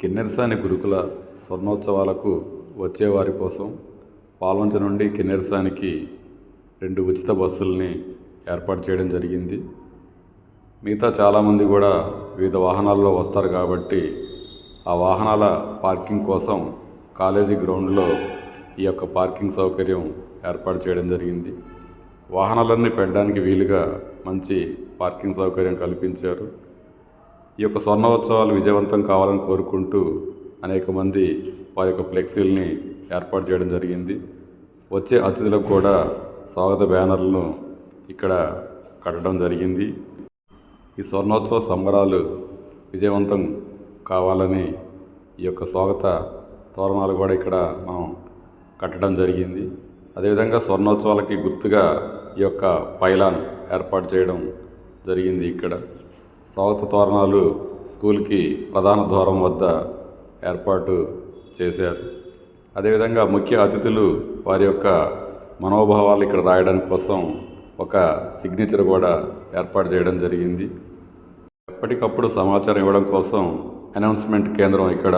కిన్నెరసాని గురుకుల స్వర్ణోత్సవాలకు వచ్చేవారి కోసం పాల్వంచ నుండి కిన్నెరసానికి రెండు ఉచిత బస్సుల్ని ఏర్పాటు చేయడం జరిగింది. మిగతా చాలామంది కూడా వివిధ వాహనాల్లో వస్తారు కాబట్టి ఆ వాహనాల పార్కింగ్ కోసం కాలేజీ గ్రౌండ్లో ఈ యొక్క పార్కింగ్ సౌకర్యం ఏర్పాటు చేయడం జరిగింది. వాహనాలన్నీ పెట్టడానికి వీలుగా మంచి పార్కింగ్ సౌకర్యం కల్పించారు. ఈ యొక్క స్వర్ణోత్సవాలు విజయవంతం కావాలని కోరుకుంటూ అనేక మంది వారి యొక్క ఫ్లెక్సీల్ని ఏర్పాటు చేయడం జరిగింది. వచ్చే అతిథులకు కూడా స్వాగత బ్యానర్లను ఇక్కడ కట్టడం జరిగింది. ఈ స్వర్ణోత్సవ సంబరాలు విజయవంతం కావాలని ఈ యొక్క స్వాగత తోరణాలు కూడా ఇక్కడ మనం కట్టడం జరిగింది. అదేవిధంగా స్వర్ణోత్సవాలకి గుర్తుగా ఈ యొక్క పైలాన్ ఏర్పాటు చేయడం జరిగింది ఇక్కడ. స్వాగత తోరణాలు స్కూల్కి ప్రధాన ద్వారం వద్ద ఏర్పాటు చేశారు. అదేవిధంగా ముఖ్య అతిథులు వారి యొక్క మనోభావాలు ఇక్కడ రాయడానికి కోసం ఒక సిగ్నేచర్ కూడా ఏర్పాటు చేయడం జరిగింది. ఎప్పటికప్పుడు సమాచారం ఇవ్వడం కోసం అనౌన్స్మెంట్ కేంద్రం ఇక్కడ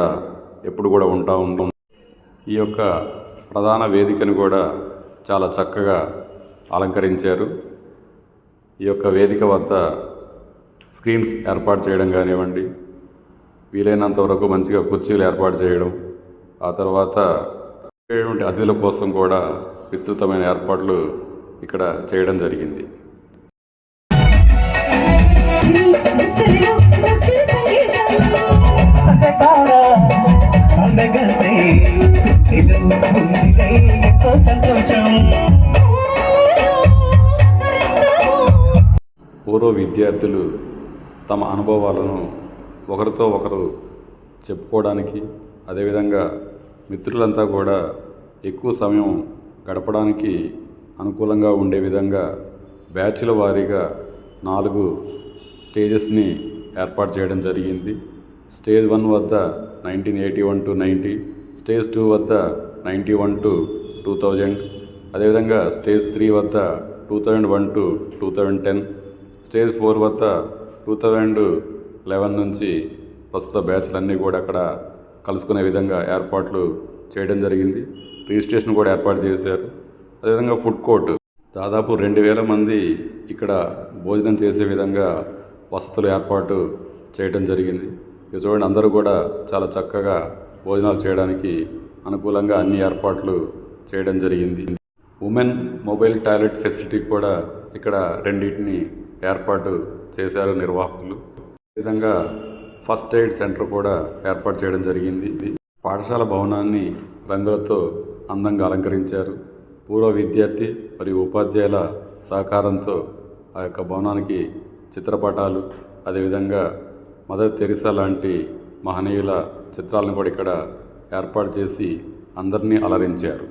ఎప్పుడు కూడా ఉంటా ఉంటాం ఈ యొక్క ప్రధాన వేదికను కూడా చాలా చక్కగా అలంకరించారు. ఈ యొక్క వేదిక వద్ద స్క్రీన్స్ ఏర్పాటు చేయడం కానివ్వండి వీలైనంత వరకు మంచిగా కుర్చీలు ఏర్పాటు చేయడం ఆ తర్వాత అతిథుల కోసం కూడా విస్తృతమైన ఏర్పాట్లు ఇక్కడ చేయడం జరిగింది. పూర్వ విద్యార్థులు తమ అనుభవాలను ఒకరితో ఒకరు చెప్పుకోవడానికి అదేవిధంగా మిత్రులంతా కూడా ఎక్కువ సమయం గడపడానికి అనుకూలంగా ఉండే విధంగా బ్యాచ్ల వారీగా నాలుగు స్టేజెస్ని ఏర్పాటు చేయడం జరిగింది. స్టేజ్ వన్ వద్ద nineteen eighty one to ninety stage two వద్ద ninety one to two thousand అదేవిధంగా స్టేజ్ త్రీ వద్ద two thousand one to two thousand ten stage four వద్ద టూ థౌజండ్ లెవెన్ నుంచి ప్రస్తుత బ్యాచ్లన్నీ కూడా అక్కడ కలుసుకునే విధంగా ఏర్పాట్లు చేయడం జరిగింది. రిజిస్ట్రేషన్ కూడా ఏర్పాటు చేశారు. అదేవిధంగా ఫుడ్ కోర్ట్ దాదాపు రెండు వేల మంది ఇక్కడ భోజనం చేసే విధంగా వసతులు ఏర్పాటు చేయడం జరిగింది. ఇది చూడండి అందరూ కూడా చాలా చక్కగా భోజనాలు చేయడానికి అనుకూలంగా అన్ని ఏర్పాట్లు చేయడం జరిగింది. ఉమెన్ మొబైల్ టాయిలెట్ ఫెసిలిటీ కూడా ఇక్కడ రెండింటిని ఏర్పాటు చేశారు నిర్వాహకులు. విధంగా ఫస్ట్ ఎయిడ్ సెంటర్ కూడా ఏర్పాటు చేయడం జరిగింది. పాఠశాల భవనాన్ని రంగులతో అందంగా అలంకరించారు. పూర్వ విద్యార్థి మరియు ఉపాధ్యాయుల సహకారంతో ఆ యొక్క భవనానికి చిత్రపటాలు అదేవిధంగా మదర్ తెరిసా లాంటి మహనీయుల చిత్రాలను కూడా ఇక్కడ ఏర్పాటు చేసి అందరినీ అలరించారు.